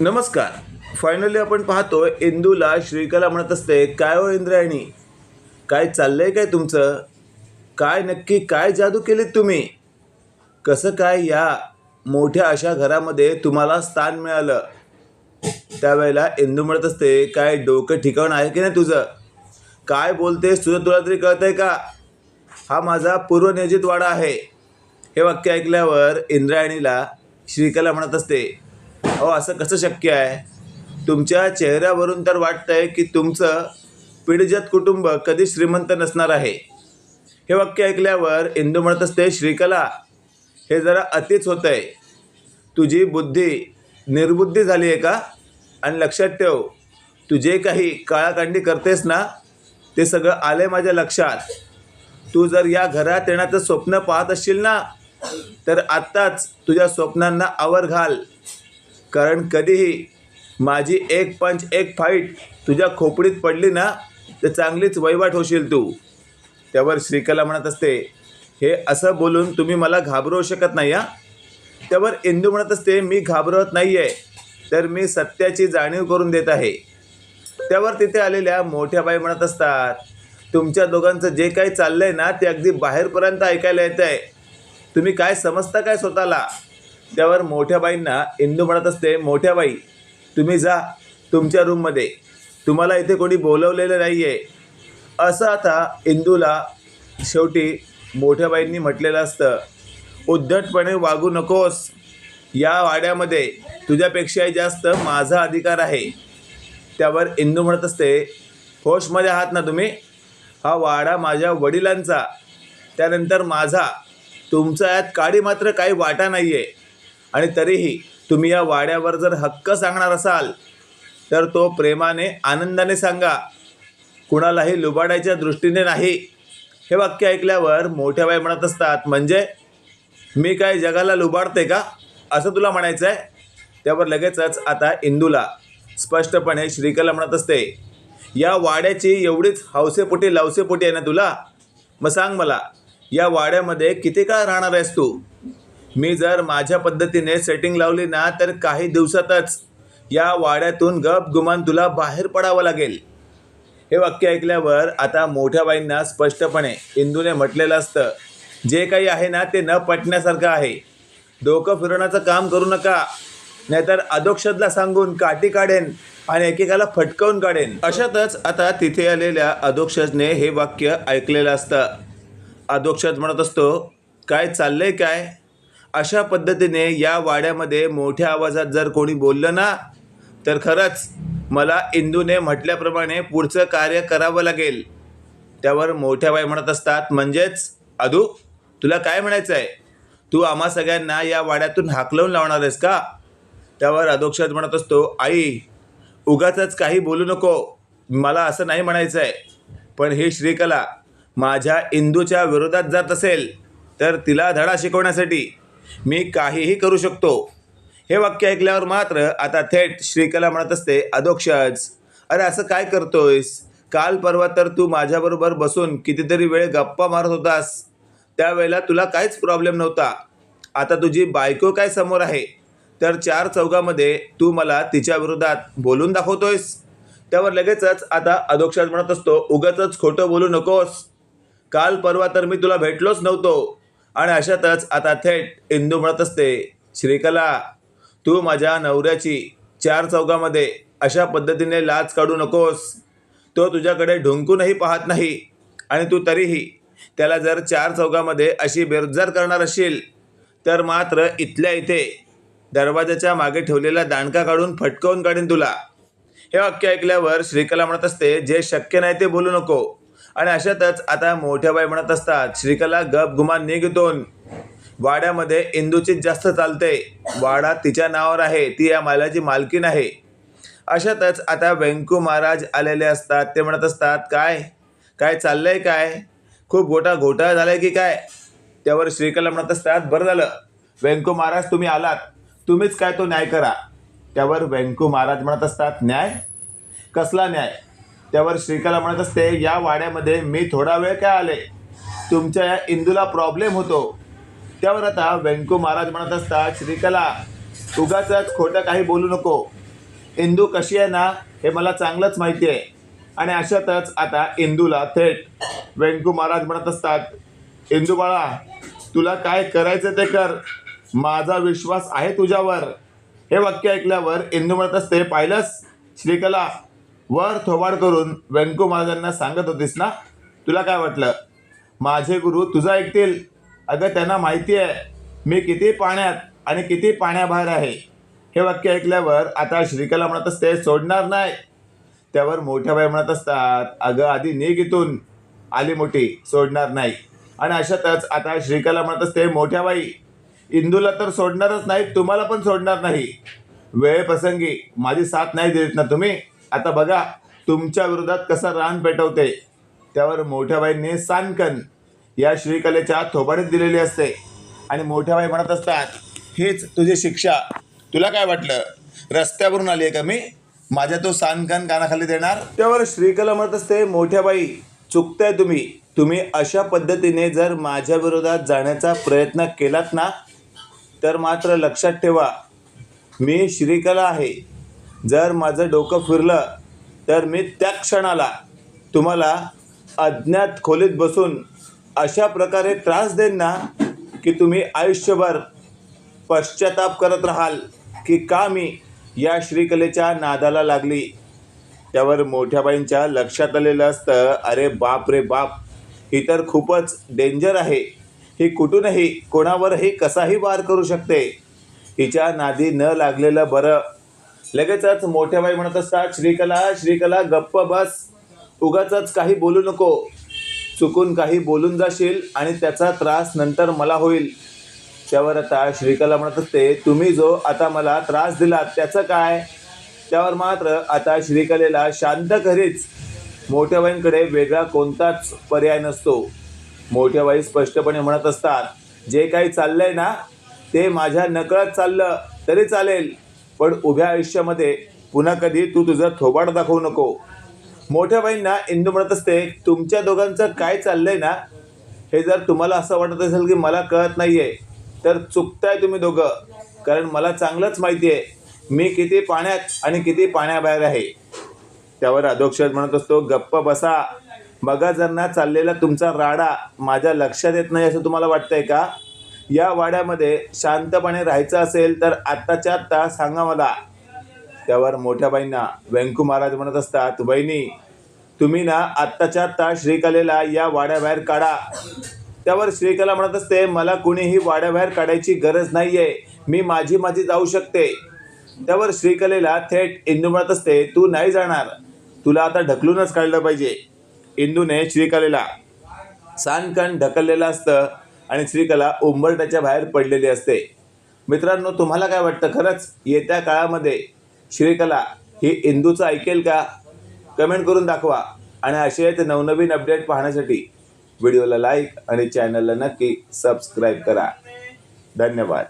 नमस्कार. फायनली आपण पाहतो इंदूला श्रीकला म्हणत असते काय हो इंद्रायणी? काय चाललंय काय तुमचं? काय नक्की काय जादू केलीत तुम्ही? कसं काय या मोठ्या अशा घरामध्ये तुम्हाला स्थान मिळालं? त्यावेळेला इंदू म्हणत असते काय डोकं ठिकाण आहे की नाही तुझं? काय बोलतेस तुझं? तुला तरी कळतंय का? हा माझा पूर्वनियोजित वाडा आहे. हे वाक्य ऐकल्यावर इंद्रायणीला श्रीकला म्हणत असते अहो असं कसं शक्य आहे? तुमच्या चेहऱ्यावरून तर वाटतंय की तुमचं पिढजत कुटुंब कधी श्रीमंत नसणार आहे. हे वाक्य ऐकल्यावर इंदू म्हणत असते श्रीकला हे जरा अतिच होतं आहे तुझी बुद्धी निर्बुद्धी झाली आहे का? आणि लक्षात ठेव तू जे काही काळाकांडी करतेस ना ते सगळं आलं आहे माझ्या लक्षात. तू जर या घरात येण्याचं स्वप्न पाहत असशील ना तर आत्ताच तुझ्या स्वप्नांना आवर घाल. कारण कधीही माझी एक पंच एक फाईट तुझ्या खोपडीत पडली ना तर चांगलीच वैवाट होशील तू. त्यावर श्रीकला म्हणत असते हे असं बोलून तुम्ही मला घाबरवू शकत नाही हा? त्यावर इंदू म्हणत असते मी घाबरवत नाही आहे तर मी सत्याची जाणीव करून देत आहे. त्यावर तिथे आलेल्या मोठ्या बाई म्हणत असतात तुमच्या दोघांचं जे काही चाललं आहे ना ते अगदी बाहेरपर्यंत ऐकायला येतं आहे तुम्ही काय समजता काय स्वतःला? त्यावर मोठ्या बाईंना इंदू म्हणत असते मोठ्या बाई तुम्ही जा तुमच्या रूममध्ये तुम्हाला इथे कोणी बोलवलेलं नाही आहे असं आता इंदूला शेवटी मोठ्या बाईंनी म्हटलेलं असतं. उद्धटपणे वागू नकोस. या वाड्यामध्ये तुझ्यापेक्षाही जास्त माझा अधिकार आहे. त्यावर इंदू म्हणत असते होशमध्ये आहात ना तुम्ही? हा वाडा माझ्या वडिलांचा. त्यानंतर माझा. तुमचा यात काडी मात्र काही वाटा नाही आहे आणि तरीही तुम्ही या वाड्यावर जर हक्क सांगणार असाल तर तो प्रेमाने आनंदाने सांगा. कुणालाही लुबाडायच्या दृष्टीने नाही. हे वाक्य ऐकल्यावर मोठ्या बाई म्हणत असतात म्हणजे मी काय जगाला लुबाडते का? असं तुला म्हणायचं आहे त्यावर लगेचच आता इंदूला स्पष्टपणे श्रीकला म्हणत असते या वाड्याची एवढीच हौसेपोटी लवसेपोटी आहे ना तुला? मग सांग मला या वाड्यामध्ये किती काळ राहणार आहेस तू? मी जर माझ्या पद्धतीने सेटिंग लावली ना तर काही दिवसातच या वाड्यातून गप गुमान तुला बाहेर पडावं लागेल. हे वाक्य ऐकल्यावर आता मोठ्या बाईंना स्पष्टपणे इंदूने म्हटलेलं असतं जे काही आहे ना ते न पटण्यासारखं आहे. डोकं फिरवण्याचं काम करू नका. नाहीतर अधोक्षदला सांगून काठी काढेन आणि एकेकाला फटकवून काढेन. अशातच आता तिथे आलेल्या अधोक्षजने हे वाक्य ऐकलेलं असतं. अधोक्षज म्हणत असतो काय चाललंय काय? अशा पद्धतीने या वाड्यामध्ये मोठ्या आवाजात जर कोणी बोललं ना तर खरंच मला इंदूने म्हटल्याप्रमाणे पुढचं कार्य करावं लागेल. त्यावर मोठ्या बाई म्हणत असतात म्हणजेच अदू तुला काय म्हणायचं आहे तू आम्हा सगळ्यांना या वाड्यातून हाकलवून लावणार आहेस का? त्यावर अधोक्षज म्हणत असतो आई उगाच काही बोलू नको. मला असं नाही म्हणायचं आहे पण ही श्रीकला माझ्या इंदूच्या विरोधात जात असेल तर तिला धडा शिकवण्यासाठी मी काहीही करू शकतो. हे वाक्य ऐकल्यावर मात्र आता थेट श्रीकला म्हणत असते अधोक्षज अरे असं काय करतोयस? काल परवा तर तू माझ्याबरोबर बसून कितीतरी वेळ गप्पा मारत होतास. त्यावेळेला तुला काहीच प्रॉब्लेम नव्हता. आता तुझी बायको काय समोर आहे? तर चार चौघामध्ये तू मला तिच्या विरोधात बोलून दाखवतोयस. त्यावर लगेचच आता अधोक्षज म्हणत असतो उगाचच खोटं बोलू नकोस. काल परवा तर मी तुला भेटलोच नव्हतो. आणि अशातच आता थेट इंदू म्हणत असते श्रीकला तू माझ्या नवऱ्याची चार चौकामध्ये अशा पद्धतीने लाच काढू नकोस. तो तुझ्याकडे ढुंकूनही पाहत नाही आणि तू तरीही त्याला जर चार चौकामध्ये अशी बेरोजगार करणार असशील तर मात्र इथल्या इथे दरवाजाच्या मागे ठेवलेला दांडका काढून फटकवून काढीन तुला. हे वाक्य ऐकल्यावर श्रीकला म्हणत असते जे शक्य नाही ते बोलू नको. आणि अशातच आता मोठ्या बाई म्हणत असतात श्रीकला गप गुमान निघतोन वाड्यामध्ये इंदूचीच जास्त चालते. वाडा तिच्या नावावर आहे ती या मालाची मालकीन आहे. अशातच आता व्यंकू महाराज आलेले असतात ते म्हणत असतात काय? काय चाललंय काय? खूप गोटा घोटाळा झालाय की काय? त्यावर श्रीकला म्हणत असतात बरं झालं. व्यंकू महाराज तुम्ही आलात. तुम्हीच काय तो न्याय करा. त्यावर व्यंकू महाराज म्हणत असतात न्याय? कसला न्याय? त्यावर श्रीकला म्हणत असते या वाड्यामध्ये मी थोडा वेळ काय आले? तुमच्या या इंदूला प्रॉब्लेम होतो. त्यावर आता व्यंकू महाराज म्हणत असतात श्रीकला उगाच खोटं काही बोलू नको. इंदू कशी आहे ना हे मला चांगलंच माहिती आहे. आणि अशातच आता इंदूला थेट व्यंकू महाराज म्हणत असतात इंदू बाळा तुला काय करायचं ते कर. माझा विश्वास आहे तुझ्यावर. हे वाक्य ऐकल्यावर इंदू म्हणत असते पाहिलंस? श्रीकला वर थोबाड करून व्यंकू महाराजांना सांगत होतीस ना? तुला काय वाटलं? माझे गुरु तुझं ऐकतील. अगं त्यांना माहिती आहे मी किती पाण्यात आणि किती पाण्याबाहेर आहे. हे वाक्य ऐकल्यावर आता श्रीकला म्हणत असते सोडणार नाही. त्यावर मोठ्या बाई म्हणत असतात अगं आधी निघ इथून. आली मोठी सोडणार नाही. आणि अशातच आता श्रीकला म्हणत असते मोठ्या बाई इंदूला तर सोडणारच नाही तुम्हाला पण सोडणार नाही. वेळप्रसंगी माझी साथ नाही देत ना तुम्ही? आता बघा तुमच्या विरोधात कसं रान पेटवते त्यावर मोठ्याबाईंनी सानकन या श्रीकलेच्या थोबाडीत दिलेली असते. आणि मोठ्याबाई म्हणत असतात हीच तुझी शिक्षा. तुला काय वाटलं? रस्त्यावरून आली आहे का मी? माझ्या तो सानकन कानाखाली देणार? त्यावर श्रीकला म्हणत असते मोठ्याबाई चुकताय तुम्ही. तुम्ही अशा पद्धतीने जर माझ्या विरोधात जाण्याचा प्रयत्न केलात ना तर मात्र लक्षात ठेवा. मी श्रीकला आहे. जर माझं डोकं फिरलं तर मी त्या क्षणाला तुम्हाला अज्ञात खोलीत बसून अशा प्रकारे त्रास देईन ना की तुम्ही आयुष्यभर पश्चाताप करत राहाल की का मी या श्रीकलेच्या नादाला लागली? त्यावर मोठ्याबाईंच्या लक्षात आलेलं असतं अरे बाप रे बाप ही तर खूपच डेंजर आहे. ही कुठूनही कोणावरही कसाही वार करू शकते. हिच्या नादी न लागलेलं बरं लगेचच मोठ्याबाई म्हणत असतात श्रीकला श्रीकला गप्प बस. उगाच काही बोलू नको. चुकून काही बोलून जाशील आणि त्याचा त्रास नंतर मला होईल. त्यावर आता श्रीकला म्हणत असते तुम्ही जो आता मला त्रास दिला त्याचं काय? त्यावर मात्र आता श्रीकलेला शांत करीच मोठ्याबाईंकडे वेगळा कोणताच पर्याय नसतो. मोठ्याबाई स्पष्टपणे म्हणत असतात जे काही चाललंय ना ते माझ्या नकळत चाललं तरी चालेल. पण उभ्या आयुष्यामध्ये पुन्हा कधी तू तुझा थोबाड दाखवू नको. मोठ्या बाईंना इंदू म्हणत असते तुमच्या दोघांचं काय चाललंय ना? हे जर तुम्हाला असं वाटत असेल की मला कळत नाहीये तर चुकताय तुम्ही दोघं. कारण मला चांगलंच माहिती आहे मी किती पाण्यात आणि किती पाण्याबाहेर आहे. त्यावर अधोक्षर म्हणत असतो गप्प बसा. बघा जर ना चाललेला तुमचा राडा माझ्या लक्षात येत नाही असं तुम्हाला वाटतंय का? या वाड्यामध्ये शांतपणे राहायचं असेल तर आत्ताच्या आत्ता सांगा मला. त्यावर मोठ्या बाईंना व्यंकू महाराज म्हणत असतात बहिणी तुम्ही ना आत्ताच्या आत्ता श्रीकलेला या वाड्याबाहेर काढा. त्यावर श्रीकला म्हणत असते मला कुणीही वाड्याबाहेर काढायची गरज नाही आहे मी माझी माझी जाऊ शकते. त्यावर श्रीकलेला थेट इंदू म्हणत असते तू नाही जाणार. तुला आता ढकलूनच काढलं पाहिजे. इंदूने श्रीकलेला सानकण ढकललेलं असतं. आणि श्रीकला उंबरट्याच्या बाहेर पडलेली असते. मित्रांनो तुम्हाला काय वाटतं? खरंच येत्या काळामध्ये श्रीकला ही इंदूचं ऐकेल का? कमेंट करून दाखवा. आणि असे नवनवीन अपडेट पाहण्यासाठी व्हिडिओला लाईक आणि चॅनलला नक्की सबस्क्राईब करा. धन्यवाद.